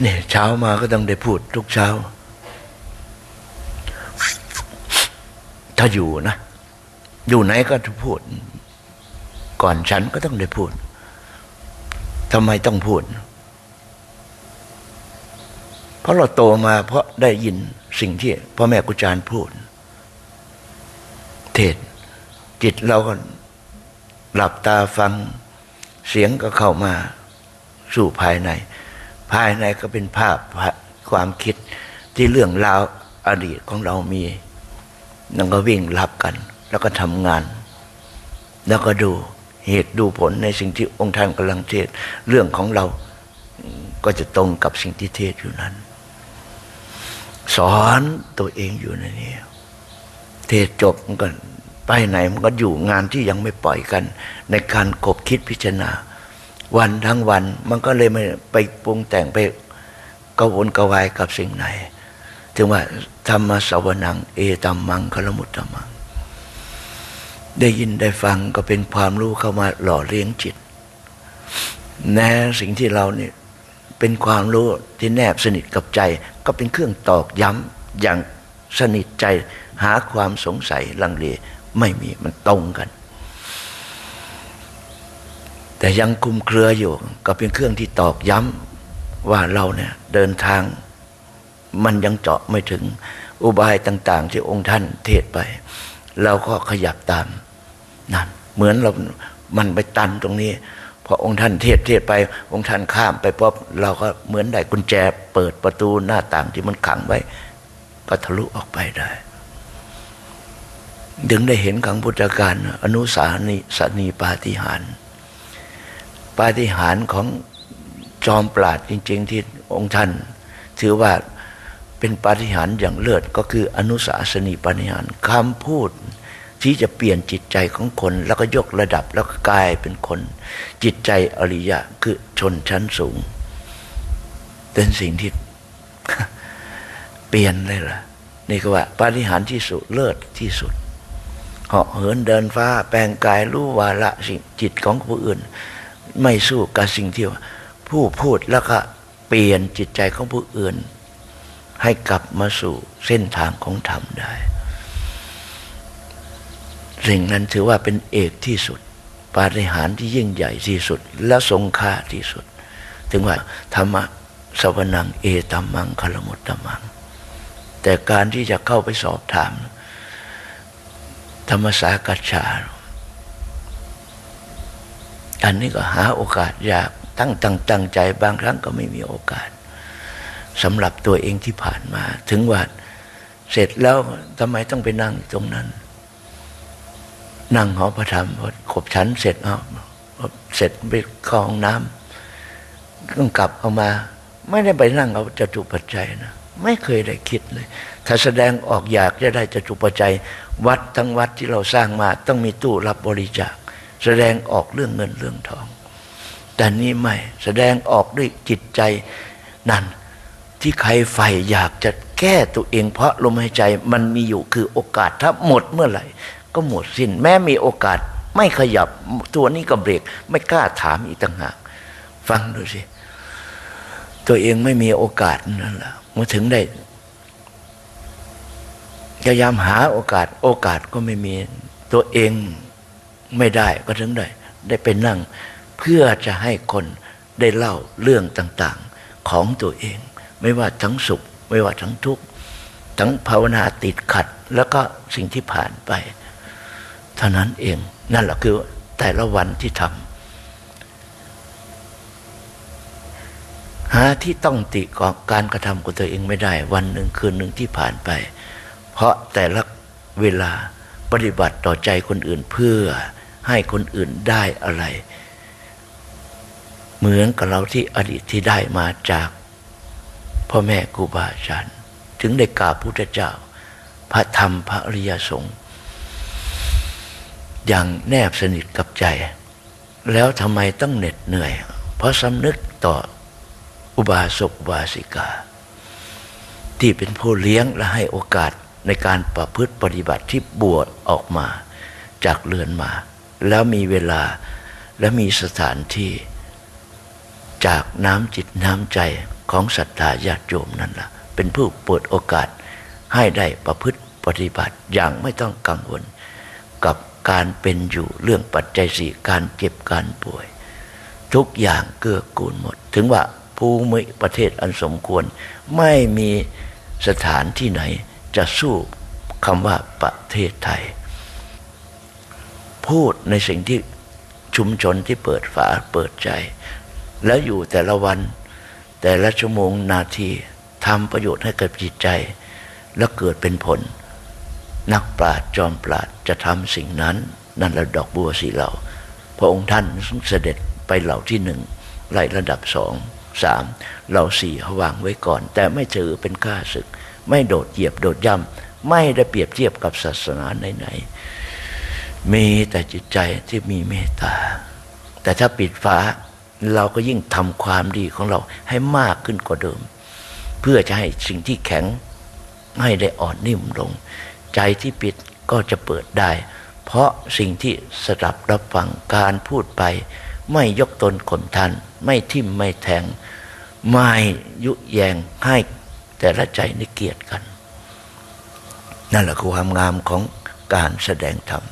เนี่ยเช้ามาก็ต้องได้พูดทุกเช้า ถ้าอยู่นะ อยู่ไหนก็จะพูด ก่อนฉันก็ต้องได้พูดทำไมต้องพูด เพราะเราโตมาเพราะได้ยินสิ่งที่พ่อแม่ครูอาจารย์พูด เทศ จิตเราก็หลับตาฟัง เสียงก็เข้ามาสู่ภายใน ภายในก็เป็นภาพความคิดที่เรื่องราวอดีตของเรามีนั่นก็วิ่งรับกัน แล้วก็ทำงาน แล้วก็ดูเหตุดูผลในสิ่งที่องค์ท่านกำลังเทศ เรื่องของเราก็จะตรงกับสิ่งที่เทศอยู่นั้น สอนตัวเองอยู่ในนี้เทศจบมันก็ไปไหนมันก็อยู่งานที่ยังไม่ปล่อยกัน ในการกบคิดพิจารณา วันทั้งวัน มันก็เลยไม่ไปปรุงแต่งไปกระวนกระวายกับสิ่งไหน ถึงว่าธรรมสวนัง เอตัมมังคลมุตตมัง ได้ยินได้ฟังก็เป็นความรู้เข้ามาหล่อเลี้ยงจิตแน่สิ่งที่เราเนี่ยเป็นความรู้ที่แนบสนิทกับใจ ก็เป็นเครื่องตอกย้ำอย่างสนิทใจหาความสงสัยลังเลไม่มีมันตรงกัน แต่ยังคุมเครืออยู่ ก็เป็นเครื่องที่ตอกย้ำว่าเราเนี่ยเดินทางมันยังเจาะไม่ถึงอุบายต่าง ๆ ที่องค์ท่านเทศไป เราก็ขยับตามนั่นเหมือนเรา มันไปตันตรงนี้พอองค์ท่านเทศเทศไป องค์ท่านข้ามไปปุ๊บเราก็เหมือนได้กุญแจ เปิดประตูหน้าต่างที่มันขังไว้ ก็ทะลุออกไปได้ดึงได้เห็นขังพุทธการอนุสานิสนีปาฏิหาร ปาฏิหาริย์ของจอมปราดจริง ๆ ที่องค์ท่าน ถือว่าเป็นปาฏิหาริย์อย่างเลิศก็คืออนุสาสนีปาฏิหาริย์คำพูดที่จะเปลี่ยนจิตใจของคน แล้วก็ยกระดับแล้วก็กลายเป็นคน จิตใจอริยะคือชนชั้นสูง เป็นสิ่งที่เปลี่ยนเลยล่ะนี่ก็ว่าปาฏิหาริย์ที่สุดเลิศที่สุดเหาะเหินเดินฟ้าแปลงกายรู้วาระสิ่งจิตของผู้อื่น ไม่สู้กับสิ่งที่ผู้พูดแล้วก็เปลี่ยนจิตใจของผู้อื่น ให้กลับมาสู่เส้นทางของธรรมได้ สิ่งนั้นถือว่าเป็นเอกที่สุด ปาฏิหาริย์ที่ยิ่งใหญ่ที่สุด และทรงค่าที่สุด ถึงว่าธรรมะสวนังเอตัมมังคลมุตตมัง แต่การที่จะเข้าไปสอบถาม ธรรมสากัจฉา อันนี้ก็หาโอกาสยากตั้งตั้งตั้งใจบางครั้งก็ไม่มีโอกาสสำหรับตัวเองที่ผ่านมา ถึงว่าเสร็จแล้วทำไมต้องไปนั่งตรงนั้น นั่งหอพระธรรมพอขบฉันเสร็จเอาเสร็จไปเข้าห้องน้ำต้องกลับเอามา ไม่ได้ไปนั่งเอาจตุปัจจัยนะไม่เคยได้คิดเลย ถ้าแสดงออกอยากจะได้จตุปัจจัย วัดทั้งวัดที่เราสร้างมา ต้องมีตู้รับบริจาค แสดงออกเรื่องเงินเรื่องทอง แต่นี้ไม่แสดงออกด้วยจิตใจนั่นที่ใครใฝ่อยากจะแก้ตัวเอง เพราะลมหายใจมันมีอยู่คือโอกาสถ้าหมดเมื่อไหร่ ก็หมดสิ้น แม้มีโอกาสไม่ขยับตัวนี้ก็เบรก ไม่กล้าถามอีกต่างหากฟังดูสิตัวเองไม่มีโอกาสนั่นแหละมาถึงได้พยายามหาโอกาสโอกาสก็ไม่มีตัวเอง ไม่ได้ก็ถึงได้ ได้ไปนั่ง เพื่อจะให้คนได้เล่าเรื่องต่างๆของตัวเอง ไม่ว่าทั้งสุข ไม่ว่าทั้งทุกข์ทั้งภาวนาติดขัด แล้วก็สิ่งที่ผ่านไป เท่านั้นเองนั่นแหละคือแต่ละวันที่ทำหาที่ต้องติของการกระทำของตัวเองไม่ได้ วันหนึ่งคืนหนึ่งที่ผ่านไป เพราะแต่ละเวลาปฏิบัติต่อใจคนอื่นเพื่อ ให้คนอื่นได้อะไร เหมือนกับเราที่อดีตที่ได้มาจากพ่อแม่ครูบาอาจารย์ถึงได้กราบพุทธเจ้า พระธรรมพระอริยสงฆ์อย่างแนบสนิทกับใจ แล้วทำไมต้องเหน็ดเหนื่อย เพราะสำนึกต่ออุบาสกบาสิกา ที่เป็นผู้เลี้ยงและให้โอกาสในการประพฤติปฏิบัติที่บวชออกมาจากเรือนมา แล้วมีเวลาและมีสถานที่จากน้ำจิตน้ำใจของศรัทธาญาติโยมนั่นละ่ะ เป็นผู้เปิดโอกาสให้ได้ประพฤติปฏิบัติอย่างไม่ต้องกังวล กับการเป็นอยู่เรื่องปัจจัยสี่การเจ็บการป่วย ทุกอย่างเกื้อกูลหมด ถึงว่าภูมิประเทศอันสมควร ไม่มีสถานที่ไหนจะสู้คำว่าประเทศไทย พูดในสิ่งที่ชุมชนที่เปิดฝาเปิดใจ แล้วอยู่แต่ละวัน แต่ละชั่วโมงนาทีทำประโยชน์ให้กับจิตใจ แล้วเกิดเป็นผล นักปราชญ์จอมปราชญ์จะทำสิ่งนั้น นั่นแหละดอกบัวสีเหล่า พระองค์ท่านเสด็จไปเหล่าที่หนึ่งไล่ระดับสองสามเหล่าสี่วางไว้ก่อน แต่ไม่ถือเป็นข้าศึก ไม่โดดเหยียบโดดย่ำไม่ได้เปรียบเทียบกับศาสนาไหนๆ มีแต่จิตใจที่มีเมตตา แต่ถ้าปิดฟ้าเราก็ยิ่งทำความดีของเราให้มากขึ้นกว่าเดิม เพื่อจะให้สิ่งที่แข็งให้ได้อ่อนนิ่มลง ใจที่ปิดก็จะเปิดได้ เพราะสิ่งที่สดับรับฟังการพูดไป ไม่ยกตนข่มทัน ไม่ทิ่มไม่แทง ไม่ยุแยงให้แต่ละใจในเกียรติกัน นั่นแหละคือความงามของการแสดงธรรม